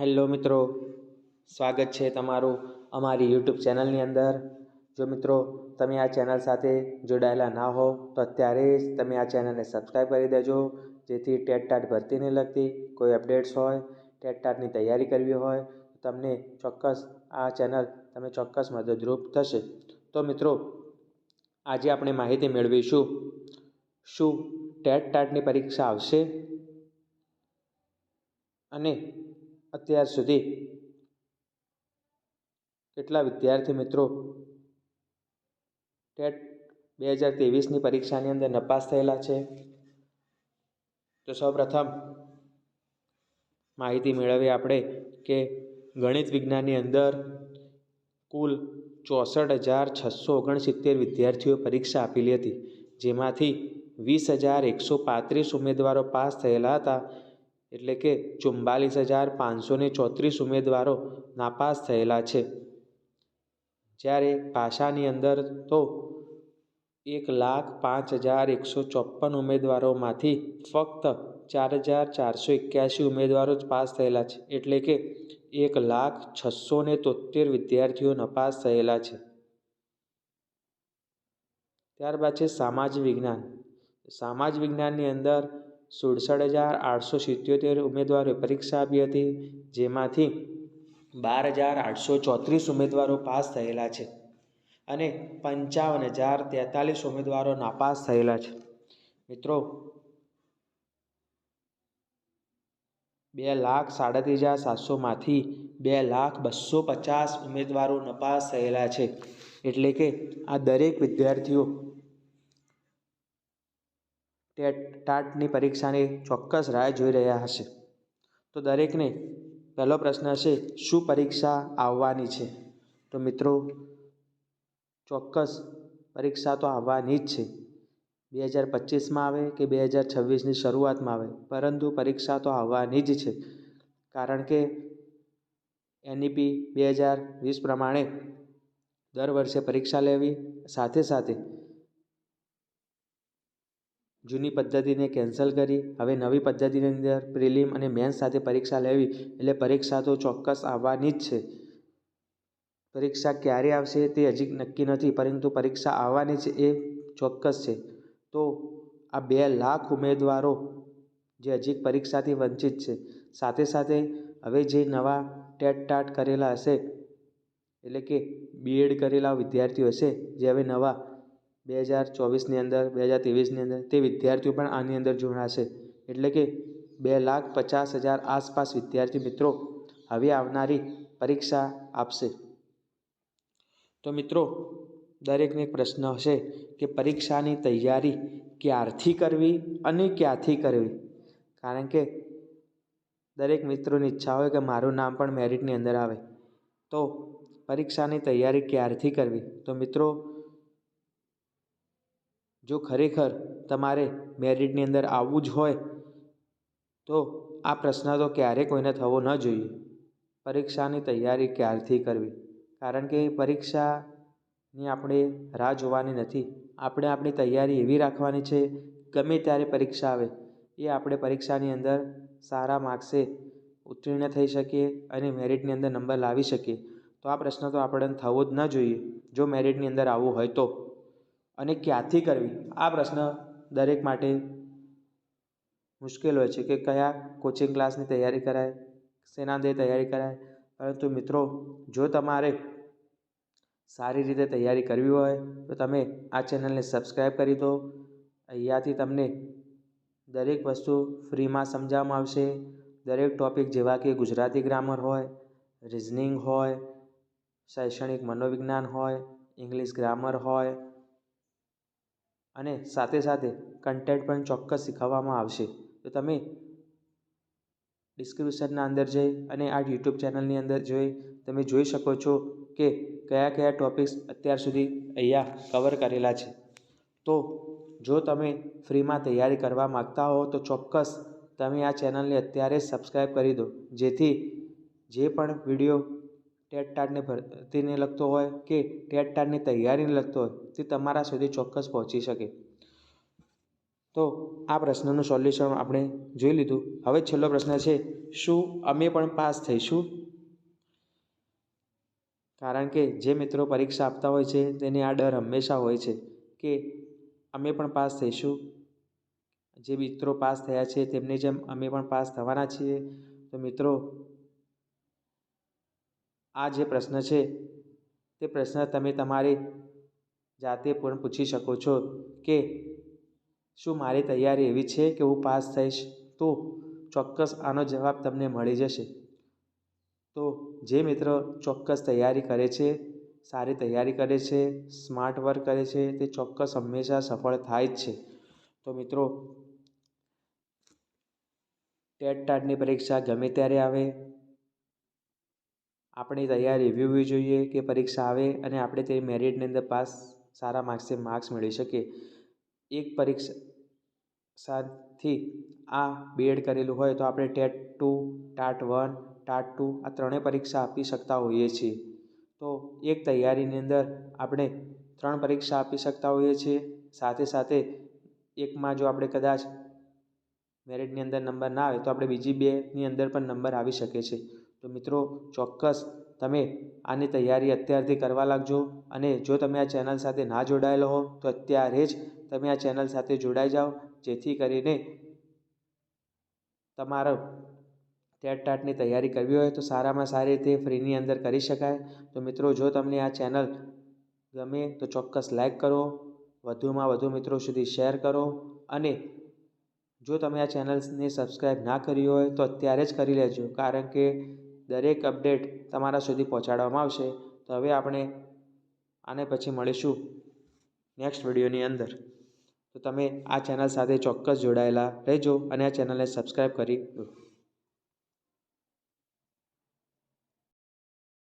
Hello મિત્રો, સ્વાગત છે તમારું અમારી યુટ્યુબ ચેનલની અંદર. જો મિત્રો, તમે આ ચેનલ સાથે જોડાયેલા ના હો, તો અત્યારે જ તમે આ ચેનલને સબસ્ક્રાઈબ કરી દેજો, જેથી ટેટ ટાટ ભરતીને લગતી કોઈ અપડેટ્સ હોય, ટેટ ટાટની તૈયારી કરવી હોય, તમને ચોક્કસ આ ચેનલ, તમે ચોક્કસ મદદરૂપ થશે. તો મિત્રો, આજે આપણે માહિતી મેળવીશું, શું ટેટ ટાટની પરીક્ષા આવશે? અને અત્યાર સુધી? કેટલા વિદ્યાર્થી મિત્રો? ટેટ બે હજાર ત્રેવીસની પરીક્ષાની અંદર નપાસ થયેલા છે. તો સૌપ્રથમ માહિતી મેળવીએ આપણે કે ગણિત વિજ્ઞાનની અંદર કુલ ચોસઠ હજાર છસો ઓગણસિત્તેર વિદ્યાર્થીઓ પરીક્ષા આપેલી હતી. જેમાંથી વીસ હજાર એકસો પાંત્રીસ ઉમેદવારો પાસ થયેલા હતા. એટલે કે ચુમ્બાલીસ હજાર પાંચસો ને ચોત્રીસ ઉમેદવારો નાપાસ થયેલા છે. જ્યારે ભાષાની અંદર તો એક લાખ પાંચ હજાર એકસો ચોપન ઉમેદવારોમાંથી ફક્ત ચાર હજાર ચારસો એક્યાસી ઉમેદવારો જ પાસ થયેલા છે. એટલે કે એક લાખ છસો ને તોતેર વિદ્યાર્થીઓ નપાસ થયેલા છે. ત્યારબાદ છે સમાજ વિજ્ઞાન. સમાજ વિજ્ઞાનની અંદર સુડસઠ હજાર આઠસો સિત્યોતેર ઉમેદવારોએ પરીક્ષા આપી હતી, જેમાંથી બાર હજાર આઠસો ચોત્રીસ ઉમેદવારો પાસ થયેલા છે અને પંચાવન હજાર તેતાલીસ ઉમેદવારો નાપાસ થયેલા છે. મિત્રો, બે લાખ સાડત્રીસ હજાર સાતસોમાંથી બે લાખ બસો પચાસ ઉમેદવારો નપાસ થયેલા છે. એટલે કે આ દરેક વિદ્યાર્થીઓ ટેટ ટાટની પરીક્ષાની ચોક્કસ રાહ જોઈ રહ્યા હશે. તો દરેકને પહેલો પ્રશ્ન હશે, શું પરીક્ષા આવવાની છે? તો મિત્રો, ચોક્કસ પરીક્ષા તો આવવાની જ છે. બે હજાર પચીસમાં આવે કે બે હજાર છવ્વીસની શરૂઆતમાં આવે? પરંતુ પરીક્ષા તો આવવાની જ છે. કારણ કે એનઈપી બે હજાર વીસ પ્રમાણે દર વર્ષે પરીક્ષા લેવી સાથે સાથે જૂની પદ્ધતિને કેન્સલ કરી, હવે નવી પદ્ધતિની અંદર પ્રિલિમ અને મેન્સ સાથે પરીક્ષા લેવી, એટલે પરીક્ષા તો ચોક્કસ આવવાની જ છે. પરીક્ષા ક્યારે આવશે તે હજી નક્કી નથી, પરંતુ પરીક્ષા આવવાની છે એ ચોક્કસ છે. તો આ બે લાખ ઉમેદવારો જે હજી પરીક્ષાથી વંચિત છે, સાથે સાથે હવે જે નવા ટેટ ટાટ કરેલા હશે, એટલે કે બીએડ કરેલા વિદ્યાર્થીઓ હશે, જે હવે નવા બે હજાર ચોવીસની અંદર, બે હજાર ત્રેવીસની અંદર તે વિદ્યાર્થીઓ પણ આની અંદર જોડાશે. એટલે કે બે લાખ પચાસ હજાર આસપાસ વિદ્યાર્થી મિત્રો હવે આવનારી પરીક્ષા આપશે. તો મિત્રો, દરેકને એક પ્રશ્ન હશે કે પરીક્ષાની તૈયારી ક્યારથી કરવી અને ક્યાંથી કરવી? કારણ કે દરેક મિત્રોની ઈચ્છા હોય કે મારું નામ પણ મેરિટની અંદર આવે. તો પરીક્ષાની તૈયારી ક્યારથી કરવી? તો મિત્રો જો ખરેખર તમારે મેરિટની અંદર આવવું જ હોય, તો આ પ્રશ્ન તો ક્યારેય કોઈને થવો ન જોઈએ. પરીક્ષાની તૈયારી ક્યારથી કરવી? કારણ કે પરીક્ષાની આપણે રાહ જોવાની નથી. આપણે આપણી તૈયારી એવી રાખવાની છે, ગમે ત્યારે પરીક્ષા આવે, એ આપણે પરીક્ષાની અંદર સારા માર્ક્સે ઉત્તીર્ણ થઈ શકીએ અને મેરિટની અંદર નંબર લાવી શકીએ. તો આ પ્રશ્ન તો આપણને થવો જ ન જોઈએ. જો મેરિટની અંદર આવવું હોય તો. અને ક્યાંથી કરવી? આ પ્રશ્ન દરેક માટે મુશ્કેલ હોય છે કે કયા કોચિંગ ક્લાસની તૈયારી કરાય, શેના દે તૈયારી કરાય. પરંતુ મિત્રો, જો તમારે સારી રીતે તૈયારી કરવી હોય, તો તમે આ ચેનલને સબસ્ક્રાઈબ કરી દો. અહીંયાથી તમને દરેક વસ્તુ ફ્રીમાં સમજાવવામાં આવશે. દરેક ટૉપિક જેવા કે ગુજરાતી ગ્રામર હોય રિઝનિંગ હોય, શૈક્ષણિક મનોવિજ્ઞાન હોય ઇંગ્લિશ ગ્રામર હોય અને સાથે સાથે કન્ટેન્ટ પણ ચોક્કસ શીખવવામાં આવશે. તો તમે ડિસ્ક્રિપ્શનના અંદર જઈ અને આ યુટ્યુબ ચેનલની અંદર જોઈ તમે જોઈ શકો છો કે કયા કયા ટૉપિક્સ અત્યાર સુધી અહીંયા કવર કરેલા છે. તો જો તમે ફ્રીમાં તૈયારી કરવા માગતા હો તો ચોક્કસ તમે આ ચેનલને અત્યારે સબસ્ક્રાઈબ કરી દો. જેથી જે પણ વીડિયો ટેટ ટાટને ભરતીને લગતો હોય કે ટેટ ટાટની તૈયારીને લગતો હોય તે તમારા સુધી ચોક્કસ પહોંચી શકે. તો આ પ્રશ્નનું સોલ્યુશન આપણે જોઈ લીધું. હવે છેલ્લો પ્રશ્ન છે, શું અમે પણ પાસ થઈશું? કારણ કે જે મિત્રો પરીક્ષા આપતા હોય છે, તેને આ ડર હંમેશા હોય છે કે અમે પણ પાસ થઈશું. જે મિત્રો પાસ થયા છે, તેમની જેમ અમે પણ પાસ થવાના છીએ. તો મિત્રો આ જે પ્રશ્ન છે, તે પ્રશ્ન તમે તમારી જાતે પણ પૂછી શકો છો કે શું મારી તૈયારી એવી છે કે હું પાસ થઈશ તો ચોક્કસ આનો જવાબ તમને મળી જશે. તો જે મિત્ર ચોક્કસ તૈયારી કરે છે, સારી તૈયારી કરે છે, સ્માર્ટ વર્ક કરે છે, તે ચોક્કસ હંમેશા સફળ થાય જ છે. તો મિત્રો, ટેટ ટાટની પરીક્ષા ગમે ત્યારે આવે આપણી તૈયારી એવી જોઈએ કે પરીક્ષા આવે અને આપણે તે મેરિટની અંદર પાસ સારા માર્ક્સે માર્ક્સ મેળવી શકીએ. એક પરીક્ષાથી આ બીએડ કરેલું હોય તો આપણે TET two, TAT one, TAT two આ ત્રણેય પરીક્ષા આપી શકતા હોઈએ છીએ. તો એક તૈયારીની અંદર આપણે ત્રણ પરીક્ષા આપી શકતા હોઈએ છીએ. સાથે સાથે એકમાં જો આપણે કદાચ મેરિટની અંદર નંબર ના આવે તો આપણે બીજી બેની અંદર પણ નંબર આવી શકે છે. તો મિત્રો, ચોક્કસ તમે આની તૈયારી અત્યારથી કરવા લાગજો અને જો તમે આ ચેનલ સાથે ના જોડાયેલો હો, તો અત્યારે જ તમે આ ચેનલ સાથે જોડાઈ જાઓ, જેથી કરીને તમારો ટેટ ટાટની તૈયારી કરવી હોય તો સારામાં સારી રીતે ફ્રીની અંદર કરી શકાય. તો મિત્રો, જો તમને આ ચેનલ ગમે તો ચોક્કસ લાઈક કરો, વધુમાં વધુ મિત્રો સુધી શેર કરો અને જો તમે આ ચેનલ્સને સબસ્ક્રાઈબ ના કરી હોય તો અત્યારે જ કરી લેજો. કારણ કે દરેક અપડેટ તમારા સુધી પહોંચાડવામાં આવશે. તો હવે આપણે આને પછી મળીશું નેક્સ્ટ વિડીયોની અંદર. તો તમે આ ચેનલ સાથે ચોક્કસ જોડાયેલા રહેજો અને આ ચેનલને સબસ્ક્રાઈબ કરી દો.